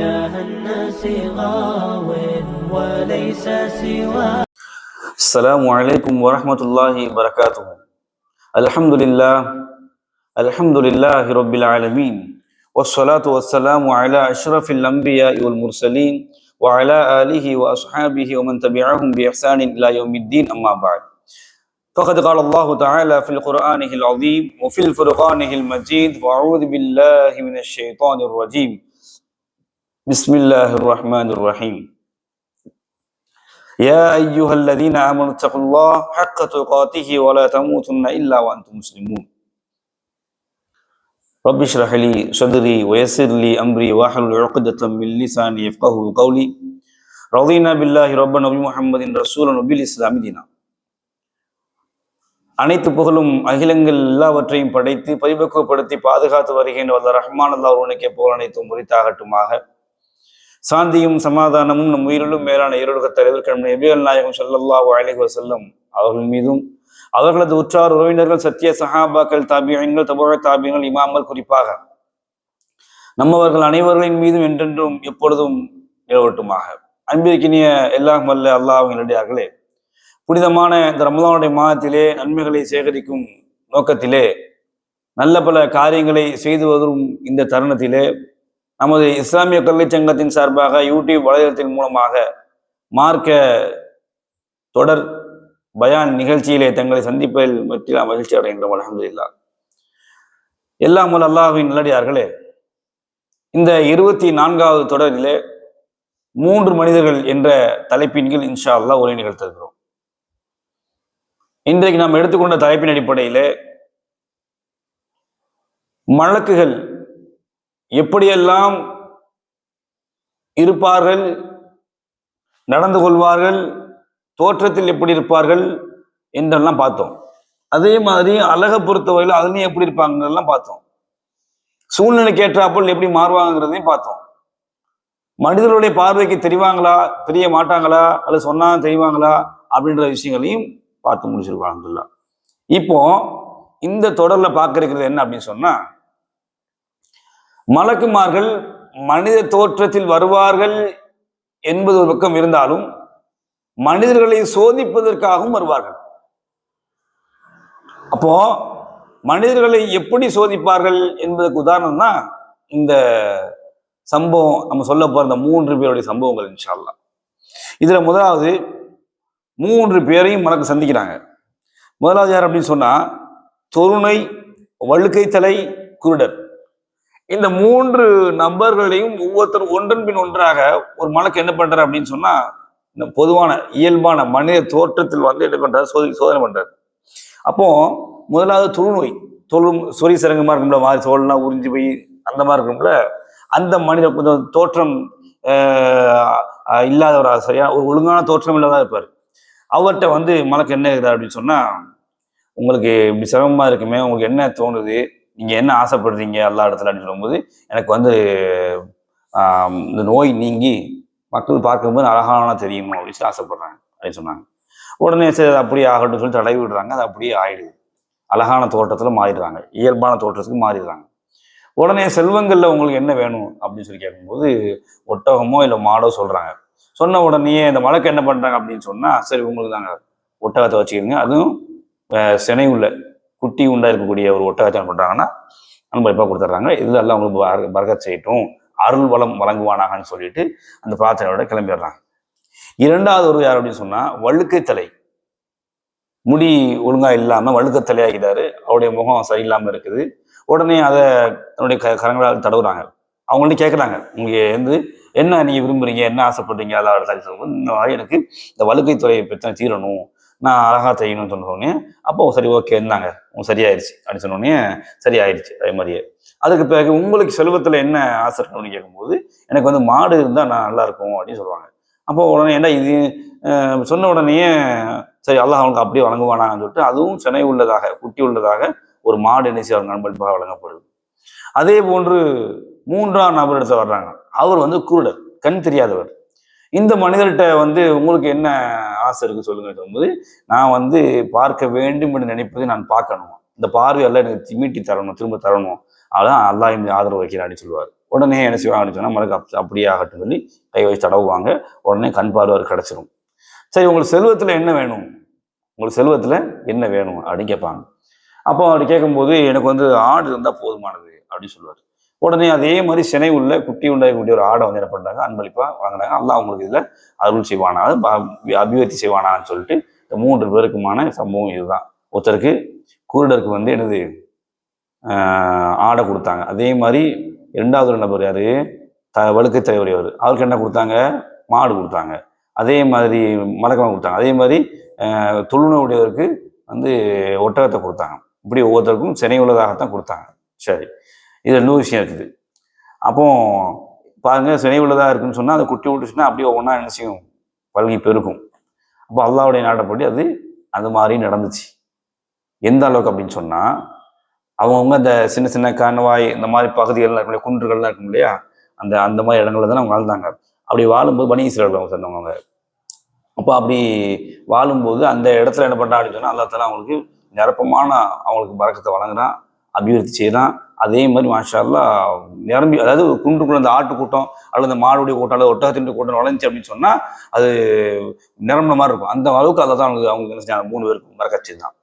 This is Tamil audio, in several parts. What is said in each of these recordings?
إله الناس غاو وليس سواه. السلام عليكم ورحمة الله وبركاته. الحمد لله الحمد لله رب العالمين والصلاة والسلام على أشرف الأنبياء والمرسلين وعلى آله وأصحابه ومن تبعهم بإحسان إلى يوم الدين أما بعد. فقد قال الله تعالى في القرآن العظيم وفي الفرقان المجيد وأعوذ بالله من الشيطان الرجيم. بسم الله الرحمن الرحيم يا أيها الذين آمنوا اتقوا الله حق تقاته ولا تموتن إلا وأنتم مسلمون رب اشرح لي صدري ويسر لي أمري واحلل عقدة من لساني يفقه قولي رضينا بالله ربنا وبمحمد رسولا وبالإسلام دينا அனைத்து புகழும் அகிலங்கள் எல்லாவற்றையும் படைத்து பரிபக்குவப்படுத்தி பாதுகாத்து வருகின்ற வல்ல ரஹ்மான் அல்லா ஒருவனுக்கே புகழ் அனைத்தும் முறித்தாகட்டுமாக சாந்தியும் சமாதானமும் நம் உயிரிலும் மேலான ஈரோடுக தலைவர் கிழமை நபிகள் நாயகம் ஸல்லல்லாஹு அலைஹி செல்லும் அவர்கள் மீதும் அவர்களது உற்றார் உறவினர்கள் சத்திய சஹாபாக்கள் தாபியங்கள் தபோழ தாபியங்கள் இமாமல் குறிப்பாக. நம்மவர்கள் அனைவர்களின் மீதும் என்றென்றும் எப்பொழுதும் நிலவட்டுமாக. அன்பிற்கினிய எல்லாம் வல்ல அல்லாஹினுடையார்களே புனிதமான இந்த ரமலானுடைய மாதத்திலே நன்மைகளை சேகரிக்கும் நோக்கத்திலே நல்ல பல காரியங்களை செய்து வரும் இந்த தருணத்திலே நமது இஸ்லாமிய கல்வி சங்கத்தின் சார்பாக யூடியூப் வலைதளத்தின் மூலமாக மார்க்க தொடர் பயான் நிகழ்ச்சியிலே தங்களை சந்திப்பதில் மற்றில மகிழ்ச்சி அடைகின்றோம் அலமதுல்லா எல்லாம் வல்ல அல்லாஹின் நல்லடியார்களே இந்த இருபத்தி நான்காவது தொடரிலே மூன்று மனிதர்கள் என்ற தலைப்பின் கீழ் இன்ஷா அல்லாஹ் உரை நிகழ்த்திருக்கிறோம். இன்றைக்கு நாம் எடுத்துக்கொண்ட தலைப்பின் அடிப்படையிலே மலக்குகள் எப்படியெல்லாம் இருப்பார்கள் நடந்து கொள்வார்கள் தோற்றத்தில் எப்படி இருப்பார்கள் என்றெல்லாம் பார்த்தோம். அதே மாதிரி அழகை பொறுத்தவரையில் அதுலேயும் எப்படி இருப்பாங்கலாம் பார்த்தோம். சூழ்நிலைக்கு ஏற்றாப்பல் எப்படி மாறுவாங்கிறதையும் பார்த்தோம். மனிதர்களுடைய பார்வைக்கு தெரிவாங்களா தெரிய மாட்டாங்களா அல்லது சொன்னா தெரிவாங்களா அப்படின்ற விஷயங்களையும் பார்த்து முடிச்சிருக்காங்க இப்போ இந்த தொடரில் பார்க்க இருக்கிறது என்ன அப்படின்னு சொன்னால் மலக்குமார்கள் மனித தோற்றத்தில் வருவார்கள் என்பது ஒரு பக்கம் இருந்தாலும் மனிதர்களை சோதிப்பதற்காகவும் வருவார்கள். அப்போ மனிதர்களை எப்படி சோதிப்பார்கள் என்பதற்கு உதாரணம் தான் இந்த சம்பவம் நம்ம சொல்ல போற இந்த மூன்று பேருடைய சம்பவங்கள் இன்ஷால்லா இதுல முதலாவது மூன்று பேரையும் மலக்கு சந்திக்கிறாங்க. முதலாவது யார் அப்படின்னு சொன்னா தொருணை வழுக்கை தலை குருடர். இந்த மூன்று நபர்களையும் ஒவ்வொருத்தரும் ஒன்றன் பின் ஒன்றாக ஒரு மலக்கு என்ன பண்றாரு அப்படின்னு சொன்னா இந்த பொதுவான இயல்பான மனித தோற்றத்தில் வந்து என்ன பண்றாரு? சோதி சோதனை பண்றாரு. அப்போ முதலாவது தொழுநோய் தொழு சொறி சிறங்குமா இருக்கும்ல மாதிரி சோழனா உறிஞ்சு போய் அந்த மாதிரி இருக்கும்ல அந்த மனித கொஞ்சம் தோற்றம் ஆஹ் இல்லாதவராக சரியா? ஒரு ஒழுங்கான தோற்றம் இல்லாத இருப்பார். அவர்கிட்ட வந்து மலக்கு என்ன இருக்குது அப்படின்னு சொன்னா உங்களுக்கு இப்படி சிரமமா இருக்குமே உங்களுக்கு என்ன தோணுது? நீங்கள் என்ன ஆசைப்படுறீங்க எல்லா இடத்துல அப்படின்னு சொல்லும்போது எனக்கு வந்து இந்த நோய் நீங்கி மக்கள் பார்க்கும்போது அழகான தெரியும் அப்படின்னு சொல்லி ஆசைப்படுறாங்க அப்படின்னு சொன்னாங்க. உடனே சரி அது அப்படியே ஆகட்டும் சொல்லி தடவி விடுறாங்க அது அப்படியே ஆயிடுது. அழகான தோட்டத்தில் மாறிடுறாங்க இயல்பான தோற்றத்துக்கு மாறிடுறாங்க. உடனே செல்வங்களில் உங்களுக்கு என்ன வேணும் அப்படின்னு சொல்லி கேட்கும்போது ஒட்டகமோ இல்லை மாடோ சொல்கிறாங்க சொன்ன உடனே இந்த மலைக்கு என்ன பண்ணுறாங்க அப்படின்னு சொன்னால் சரி உங்களுக்கு தாங்க ஒட்டகத்தை வச்சுக்கிடுங்க அதுவும் அஹ், சினை உள்ள குட்டி உண்டா இருக்கக்கூடிய ஒரு ஒட்டகச்சாரம் பண்ணுறாங்கன்னா பண்றாங்கன்னா அன்பளிப்பாக கொடுத்துட்றாங்க. இதுல எல்லாம் அவங்களுக்கு பர- செய்யட்டும் அருள் வளம் வழங்குவானாகன்னு சொல்லிட்டு அந்த பிரார்த்தனையோட கிளம்பிடுறாங்க. இரண்டாவது ஒரு யார் அப்படின்னு சொன்னா வழுக்கை தலை முடி ஒழுங்கா இல்லாம வழுக்கை தலையாகிறாரு அவருடைய முகம் சரியில்லாம இருக்குது. உடனே அதை தன்னுடைய க கரங்களால் தடவுறாங்க. அவங்கள்ட்ட கேட்குறாங்க இங்கே வந்து என்ன நீங்கள் விரும்புறீங்க? என்ன ஆசைப்படுறீங்க? அதாவது சாதி இந்த மாதிரி எனக்கு இந்த வழுக்கை துறையை பிரச்சனை தீரணும். நான் அழகாக தையணும்னு சொன்ன உடனே அப்போ சரி ஓகே இருந்தாங்க உன் சரியாயிருச்சு அப்படின்னு சொன்ன உடனே சரியாயிருச்சு அதே மாதிரியே. அதுக்கு பிறகு உங்களுக்கு செல்வத்தில் என்ன ஆசை இருக்கணும்னு கேட்கும்போது எனக்கு வந்து மாடு இருந்தால் நான் நல்லா இருக்கும் அப்படின்னு சொல்லுவாங்க. அப்போ உடனே என்ன இது சொன்ன உடனேயே சரி அல்லாஹ் அவனுக்கு அப்படியே வழங்குவானான்னு சொல்லிட்டு அதுவும் சென்னை உள்ளதாக குட்டி உள்ளதாக ஒரு மாடு என்ன செய்வார் நண்பளிப்பாக வழங்கப்படுது. அதே போன்று மூன்றாம் நபர் இடத்துல வர்றாங்க. அவர் வந்து குருடர் கண் தெரியாதவர். இந்த மனிதர்கிட்ட வந்து உங்களுக்கு என்ன ஆசை இருக்கு சொல்லுங்க சொல்லும்போது நான் வந்து பார்க்க வேண்டும் என்று நினைப்பதை நான் பார்க்கணும். இந்த பார்வையெல்லாம் எனக்கு மீட்டி தரணும் திரும்ப தரணும். அதான் அல்லா இந்த ஆதரவு வைக்கிறான்னு சொல்லுவார். உடனே என்ன செய்வாங்கன்னு சொன்னால் மறுக்க அப்படியே ஆகட்டும் சொல்லி கை வச்சு தடவுவாங்க. உடனே கண் பார்வை கிடச்சிரும். சரி உங்களுக்கு செல்வத்தில் என்ன வேணும்? உங்களுக்கு செல்வத்தில் என்ன வேணும் அப்படின்னு கேட்பாங்க. அப்போ அப்படி கேட்கும்போது எனக்கு வந்து ஆடு இருந்தால் போதுமானது அப்படின்னு சொல்லுவார். உடனே அதே மாதிரி சினை உள்ள குட்டி உண்டாகக்கூடிய ஒரு ஆடை வந்து என்ன பண்ணுறாங்க அன்பளிப்பாக வாங்குறாங்க. அல்லாஹ் அவங்களுக்கு இதில் அருள் செய்வானா? அபிவிருத்தி செய்வானான்னு சொல்லிட்டு இந்த மூன்று பேருக்குமான சம்பவம் இதுதான். ஒருத்தருக்கு குருடருக்கு வந்து எனது ஆடை கொடுத்தாங்க. அதே மாதிரி இரண்டாவது ஒரு நபர் யார்? த வழுக்கை தலைவர் அவருக்கு என்ன கொடுத்தாங்க? மாடு கொடுத்தாங்க. அதே மாதிரி மலக்கமாக கொடுத்தாங்க. அதே மாதிரி ஆஹ் தொழுநோயுடையவருக்கு வந்து ஒட்டகத்தை கொடுத்தாங்க. இப்படி ஒவ்வொருத்தருக்கும் சினை உள்ளதாகத்தான் கொடுத்தாங்க. சரி. இது ரெண்டும் விஷயம் இருக்குது. அப்போ பாருங்க சினை உள்ளதாக இருக்குன்னு சொன்னால் அது குட்டி விட்டுச்சுன்னா அப்படியே ஒவ்வொன்றா என்ன செய்யும்? பல்கி பெருக்கும் அப்போ அல்லாவுடைய நாட்டப்படி அது அது மாதிரி நடந்துச்சு. எந்த அளவுக்கு அப்படின்னு சொன்னால் அவங்கவுங்க அந்த சின்ன சின்ன கணவாய் இந்த மாதிரி பகுதிகள்லாம் இருக்கும் இல்லையா குன்றுகள்லாம் இருக்கும் இல்லையா அந்த அந்த மாதிரி இடங்கள்ல தான் அவங்க வாழ்ந்தாங்க. அப்படி வாழும்போது பனி இஸ்ரேல் அவங்க சொன்னவங்க அப்போ அப்படி வாழும்போது அந்த இடத்துல என்ன பண்ணுறா அப்படின்னு சொன்னால் அல்லா அவங்களுக்கு நிரப்பமான அவங்களுக்கு பறக்கத்தை வழங்குறான் அபிவிருத்தி செய்கிறான் அதே மாதிரி மாஷா நிரம்பி அதாவது குண்டுக்குள்ள அந்த ஆட்டு கூட்டம் அல்லது அந்த மாடுடைய கூட்டம் அல்லது ஒட்டகத்தின் கூட்டம் நுழைஞ்சி அப்படின்னு சொன்னால் அது நிரம்பின மாதிரி இருக்கும். அந்த அளவுக்கு அதை தான் அவங்களுக்கு அவங்க என்ன செஞ்சாங்க? மூணு பேருக்கு மறக்கச்சு தான்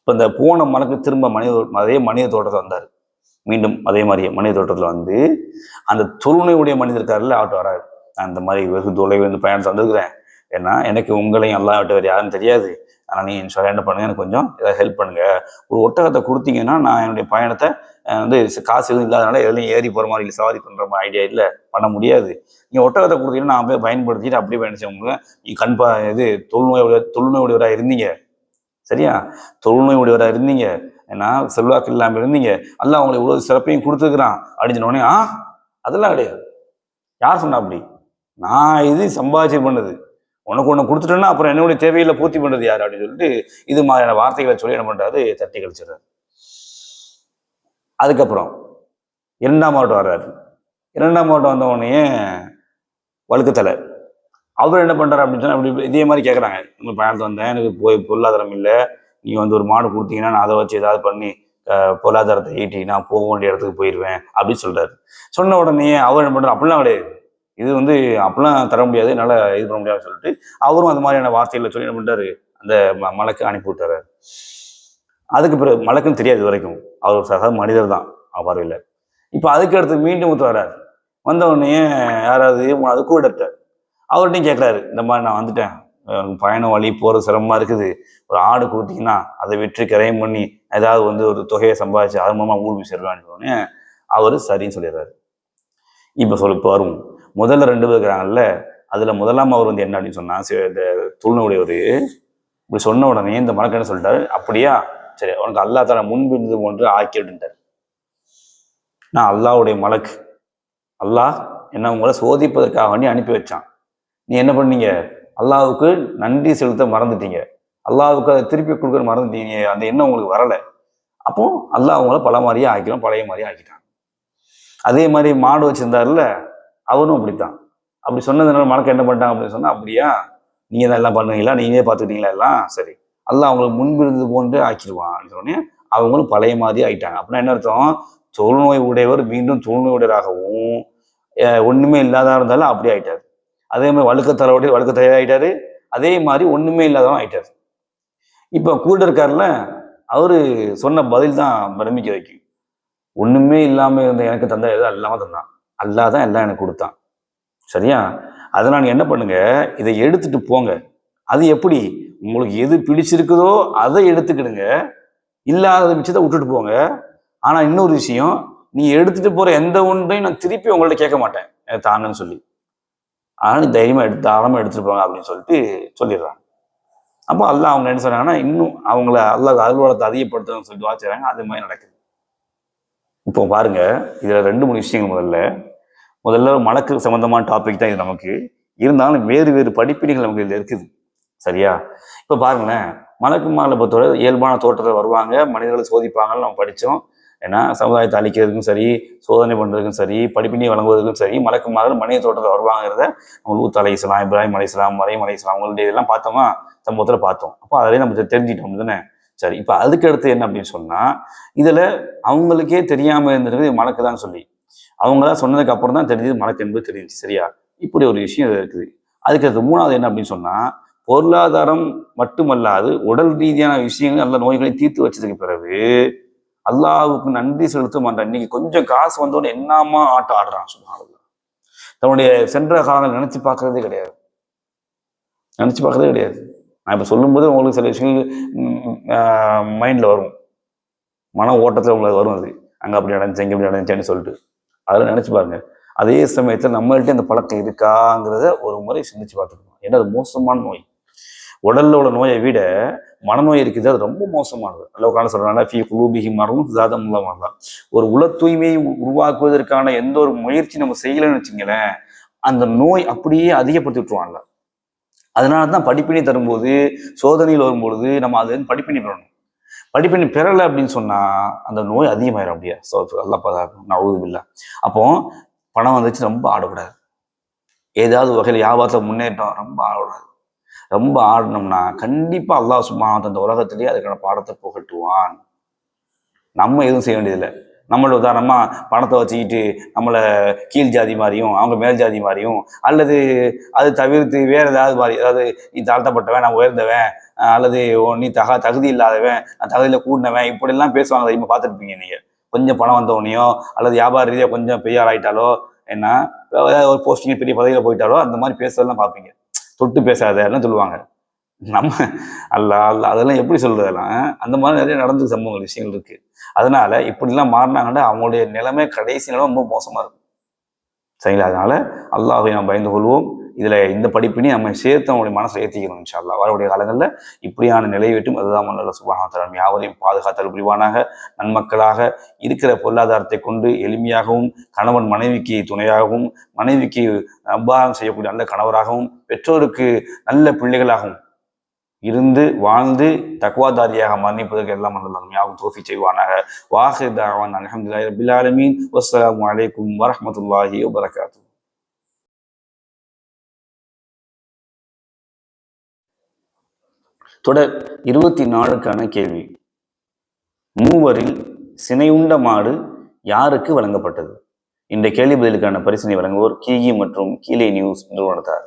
இப்போ இந்த போன மலக்கு திரும்ப மனித அதே மனித தோட்டத்தை வந்தார். மீண்டும் அதே மாதிரியே மனித தோட்டத்தில் வந்து அந்த தொழுனையுடைய மனிதர் இருக்காருல்ல ஆட்டு வராது அந்த மாதிரி வெகு தொலைவு வந்து பயணத்தை வந்திருக்கிறேன் ஏன்னா எனக்கு உங்களையும் எல்லாம் விட்டு வேறு யாரும் தெரியாது. ஆனால் நீ சொல்ல என்ன பண்ணுங்க? எனக்கு கொஞ்சம் ஏதாவது ஹெல்ப் பண்ணுங்க. ஒரு ஒட்டகத்தை கொடுத்தீங்கன்னா நான் என்னுடைய பயணத்தை வந்து காசு எதுவும் இல்லாதனால எதுலையும் ஏறி போகிற மாதிரி இல்லை சவாரி பண்ணுற மாதிரி ஐடியா இல்லை. பண்ண முடியாது. நீங்கள் ஒட்டகத்தை கொடுத்தீங்கன்னா நான் போய் பயன்படுத்திட்டு அப்படியே பயணிச்சவங்க நீ கண்பா இது தொழுநோய் தொழுநோயுடையவராக இருந்தீங்க. சரியா? தொழுநோய் உடையவராக இருந்தீங்க. ஏன்னா செல்வாக்கு இல்லாமல் இருந்தீங்க. அல்ல அவங்களுக்கு இவ்வளோ சிறப்பையும் கொடுத்துருக்குறான். அப்படின்னு ஆ? அதெல்லாம் கிடையாது. யார் சொன்னா அப்படி? நான் இது சம்பாதிச்சு பண்ணது. உனக்கு ஒன்று கொடுத்துட்டேன்னா அப்புறம் என்னுடைய தேவையில்லை பூர்த்தி பண்ணுறது யார்? அப்படின்னு சொல்லிட்டு இது மாதிரியான வார்த்தைகளை சொல்லி என்ன பண்ணுறாரு தட்டி கழிச்சிடுறாரு. அதுக்கப்புறம் இரண்டாம் மாவட்டம் வர்றாரு. இரண்டாம் மாவட்டம் வந்த உடனே வழுக்கத்தலை அவர் என்ன பண்ணுறார் அப்படின்னு சொன்னால் இதே மாதிரி கேட்குறாங்க இந்த பயணத்து வந்தேன் எனக்கு போய் பொருளாதாரம் இல்லை. நீ வந்து ஒரு மாடு கொடுத்தீங்கன்னா நான் அதை வச்சு ஏதாவது பண்ணி பொருளாதாரத்தை ஈட்டி நான் போக வேண்டிய இடத்துக்கு போயிடுவேன் அப்படின்னு சொல்கிறாரு சொன்ன உடனே அவர் என்ன பண்ணுறாரு அப்படிலாம் கிடையாது. இது வந்து அப்படிலாம் தர முடியாது. என்னால் இது பண்ண முடியாதுன்னு சொல்லிட்டு அவரும் அந்த மாதிரியான வார்த்தைகளை சொல்லி என்ன பண்ணுறாரு அந்த ம- அனுப்பி விட்டுறாரு அதுக்கு பிறகு மலக்குன்னு தெரியாது வரைக்கும் அவர் ஒரு சக மனிதர் தான் பார்வையில் இப்போ அதுக்கு அடுத்து மீண்டும் ஒருத்தர் வர்றாரு. வந்த உடனே யாராவது அது கூடட்ட அவர்கிட்டையும் கேட்குறாரு இந்த மாதிரி நான் வந்துட்டேன். பயணம் வழி போகிறது சிரமமாக இருக்குது. ஒரு ஆடு கொடுத்தீங்கன்னா அதை விற்று கரையம் பண்ணி ஏதாவது வந்து ஒரு தொகையை சம்பாதிச்சு அது மூலமாக ஊர் போய் அவர் சரின்னு சொல்லிடுறாரு. இப்போ சொல்ல இப்போ வரும் முதல்ல ரெண்டு பேர் இருக்கிறாங்கல்ல அதில் முதலாம் அவர் வந்து என்ன அப்படின்னு சொன்னால் சி- இந்த ஒரு இப்படி சொன்ன உடனே இந்த மலக்கன்னு சொல்லிட்டாரு? அப்படியா? சரி உனக்கு அல்லா தர முன்பிருந்து ஒன்று ஆக்கி நான் அல்லாஹ்வுடைய மலக்கு. அல்லாஹ் என்ன உங்களை சோதிப்பதற்காக வேண்டி அனுப்பி வச்சான். நீ என்ன பண்ணீங்க? அல்லாவுக்கு நன்றி செலுத்த மறந்துட்டீங்க. அல்லாவுக்கு அதை திருப்பி கொடுக்குற மறந்துட்டீங்க. அந்த எண்ணம் உங்களுக்கு வரலை. அப்போ அல்லாஹ் உங்களை பல மாதிரியே ஆக்கிடும் பழைய மாதிரியே ஆக்கிட்டான். அதே மாதிரி மாடு வச்சிருந்தாருல்ல அவரும் அப்படித்தான். அப்படி சொன்னதுனால மனக்கு என்ன பண்ணிட்டாங்க அப்படின்னு சொன்னா அப்படியா? நீங்க தான் எல்லாம் பண்ணுவீங்களா நீங்களே பார்த்துக்கிட்டீங்களா எல்லாம்? சரி. அல்லாஹ் அவங்களுக்கு முன்பு இருந்தது போன்று ஆக்கிடுவான். சொன்னே அவங்களும் பழைய மாதிரி ஆயிட்டாங்க. அப்படின்னா என்ன அர்த்தம்? தொழுநோய் உடையவர் மீண்டும் தொழுநோய் உடையராகவும் ஒன்றுமே இல்லாதா இருந்தாலும் அப்படி ஆயிட்டார். அதே மாதிரி வழுக்கத்தலையோடைய வழுக்கத்தலையா ஆயிட்டாரு. அதே மாதிரி ஒன்றுமே இல்லாதவன் ஆயிட்டார். இப்போ கூட இருக்கார்ல அவர் சொன்ன பதில் தான் பிரமிக்க வைக்கும். ஒன்றுமே இல்லாமல் இருந்த எனக்கு தந்த எதுவும் அல்லாமல் தந்தான். அல்லாதான் எல்லாம் எனக்கு கொடுத்தான். சரியா? அதை நான் என்ன பண்ணுங்க? இதை எடுத்துட்டு போங்க. அது எப்படி? உங்களுக்கு எது பிடிச்சிருக்குதோ அதை எடுத்துக்கிடுங்க. இல்லாத மிச்சத்தை விட்டுட்டு போங்க. ஆனால் இன்னொரு விஷயம் நீ எடுத்துட்டு போற எந்த ஒன்றையும் நான் திருப்பி உங்கள்ட்ட கேட்க மாட்டேன். எனக்கு சொல்லி. ஆனால் நீ தைரியமாக எடுத்து தாராளமாக எடுத்துட்டு போங்க அப்படின்னு சொல்லிட்டு சொல்லிடுறாங்க. அப்போ அல்லாஹ் அவங்க என்ன சொன்னாங்கன்னா இன்னும் அவங்கள அல்லாஹ் அலுவலகத்தை அதிகப்படுத்தணும்னு சொல்லிட்டு துவா அது மாதிரி நடக்குது. இப்போ பாருங்க இதில் ரெண்டு மூணு விஷயங்கள் முதல்ல. முதல்ல மலக்கு சம்மந்தமான டாபிக் தான் இது நமக்கு. இருந்தாலும் வேறு வேறு படிப்பினைகள் நமக்கு இதில் இருக்குது. சரியா? இப்போ பாருங்களேன். மலக்குமாரில் பொறுத்தவரை இயல்பான தோற்றத்தில் வருவாங்க. மனிதர்களை சோதிப்பாங்கன்னு நம்ம படித்தோம் ஏன்னா சமுதாயத்தை அழிக்கிறதுக்கும் சரி சோதனை பண்ணுறதுக்கும் சரி படிப்பினை வழங்குவதற்கும் சரி மலக்கு மனித தோட்டத்தில் வருவாங்கிறத நம்ம லூத் அலை இஸ்லாம் இப்ராஹிம் அலை இஸ்லாம் மறையம் அலை இஸ்லாம் அவங்களுடைய இதெல்லாம் பார்த்தோமா? சம்பவத்தில் பார்த்தோம். அப்போ அதிலே நம்ம தெரிஞ்சிட்டோம் தானே? சரி இப்போ அதுக்கு அடுத்து என்ன அப்படின்னு சொன்னால் இதில் அவங்களுக்கே தெரியாமல் இருந்திருக்கு மலக்கு தான் சொல்லி. அவங்களா சொன்னதுக்கு அப்புறம் தான் தெரிஞ்சது மலக்கு என்பது தெரிஞ்சு சரியா? இப்படி ஒரு விஷயம் இருக்குது. அதுக்கு அடுத்து மூணாவது என்ன அப்படின்னு சொன்னால் பொருளாதாரம் மட்டுமல்லாது உடல் ரீதியான விஷயங்கள் நல்ல நோய்களை தீர்த்து வச்சதுக்கு பிறகு அல்லாவுக்கு நன்றி செலுத்தும் அந்த இன்னைக்கு கொஞ்சம் காசு வந்தோடனே என்னமா ஆட்டம் ஆடுறான் சும்மா தன்னுடைய சென்ற காலங்கள் நினைச்சு பார்க்கறதே கிடையாது. நினைச்சு பார்க்கறதே கிடையாது. நான் இப்போ சொல்லும்போது உங்களுக்கு சில விஷயங்கள் மைண்டில் வரும். மன ஓட்டத்தில் உங்களுக்கு வரும் அது. அங்கே அப்படி நடந்துச்சு இங்கே அப்படி நடந்துச்சேன்னு சொல்லிட்டு. அதெல்லாம் நினைச்சு பாருங்க. அதே சமயத்தில் நம்மள்கிட்ட இந்த பழக்கம் இருக்காங்கிறத ஒரு முறை சிந்திச்சு பார்த்துக்கணும். ஏன்னா அது மோசமான நோய். உடல்ல உள்ள நோயை விட மனநோய் இருக்குது அது ரொம்ப மோசமானது. அல்ல காலம் சொல்றாங்க ஃபி குலூபிஹி மரமும் ஜாதம் தான் ஒரு உள தூய்மையை உருவாக்குவதற்கான எந்த ஒரு முயற்சி நம்ம செய்யலைன்னு வச்சுங்களேன் அந்த நோய் அப்படியே அதிகப்படுத்தி விட்டுருவாங்க. அதனால தான் படிப்பினை தரும்போது சோதனையில் வரும்பொழுது நம்ம அது வந்து படிப்பினை பெறணும். படிப்பினை பெறலை அப்படின்னு சொன்னா அந்த நோய் அதிகமாயிரும் அப்படியே. ஸோ நல்லா பாதுகாக்கணும் நான் இல்லை அப்போ பணம் வந்துச்சு ரொம்ப ஆடக்கூடாது. ஏதாவது வகையில் வியாபாரத்தில் முன்னேற்றம் ரொம்ப ஆடக்கூடாது. ரொம்ப ஆடினோம்னா கண்டிப்பாக அல்லாஹ் சும்மா அந்த உலகத்திலேயே அதுக்கான பாடத்தை புகட்டுவான். நம்ம எதுவும் செய்ய வேண்டியதில்லை. நம்மளோட உதாரணமாக பணத்தை வச்சுக்கிட்டு நம்மளை கீழ் ஜாதி மாதிரியும் அவங்க மேல் ஜாதி மாதிரியும் அல்லது அது தவிர்த்து வேறு ஏதாவது மாதிரி அதாவது நீ தாழ்த்தப்பட்டவன் நான் உயர்ந்தவன் அல்லது நீ தக தகுதி இல்லாதவன் நான் தகுதியில் கூடினவன் இப்படிலாம் பேசுவாங்க அதிகமாக பார்த்துருப்பீங்க நீங்கள் கொஞ்சம் பணம் வந்தவனையோ அல்லது வியாபார ரீதியாக கொஞ்சம் பெரிய ஆளாயிட்டாலோ என்ன ஏதாவது ஒரு போஸ்டிங் பெரிய பதவியில் போயிட்டாலோ அந்த மாதிரி பேசுறதெல்லாம் பார்ப்பீங்க. தொட்டு பேசாதன்னு சொல்லுவாங்க. நம்ம அல்ல அல்ல அதெல்லாம் எப்படி சொல்றதெல்லாம் அந்த மாதிரி நிறைய நடந்து சம்பவங்கள் விஷயங்கள் இருக்கு. அதனால இப்படிலாம் மாறினாங்கன்னா அவங்களுடைய நிலைமை கடைசி நிலைமை ரொம்ப மோசமா இருக்கும். சரிங்களா? அதனால அல்லாஹை நாம் பயந்து கொள்வோம். இதுல இந்த படிப்பினை நம்ம சேர்த்து அவங்களுடைய மனசை ஏற்றிக்கணும் இன்ஷால்லா வரக்கூடிய காலங்களில் இப்படியான நிலை வெட்டும் அதுதான் நல்ல சுபானத்தரம் யாவரையும் பாதுகாத்தல் புரிவானாக நன்மக்களாக இருக்கிற பொருளாதாரத்தை கொண்டு எளிமையாகவும் கணவன் மனைவிக்கு துணையாகவும் மனைவிக்கு அபாரம் செய்யக்கூடிய நல்ல கணவராகவும் பெற்றோருக்கு நல்ல பிள்ளைகளாகவும் இருந்து வாழ்ந்து தக்குவாதாரியாக மரணிப்பதற்கு எல்லாம் நல்ல யாவும் தோஃபி செய்வானாக. வாஹிதாவான் அலமதுல்லாஹி ரபில் ஆலமீன். வஸ்ஸலாமு அலைக்கும் வரஹ்மத்துல்லாஹி வபரகாத்து தொடர் இருபத்தி நாலுக்கான கேள்வி. மூவரில் சினையுண்ட மாடு யாருக்கு வழங்கப்பட்டது? இந்த கேள்வி பதிலுக்கான பரிசனை வழங்குவோர் கீகி மற்றும் கீழே நியூஸ் நிறுவனத்தார்.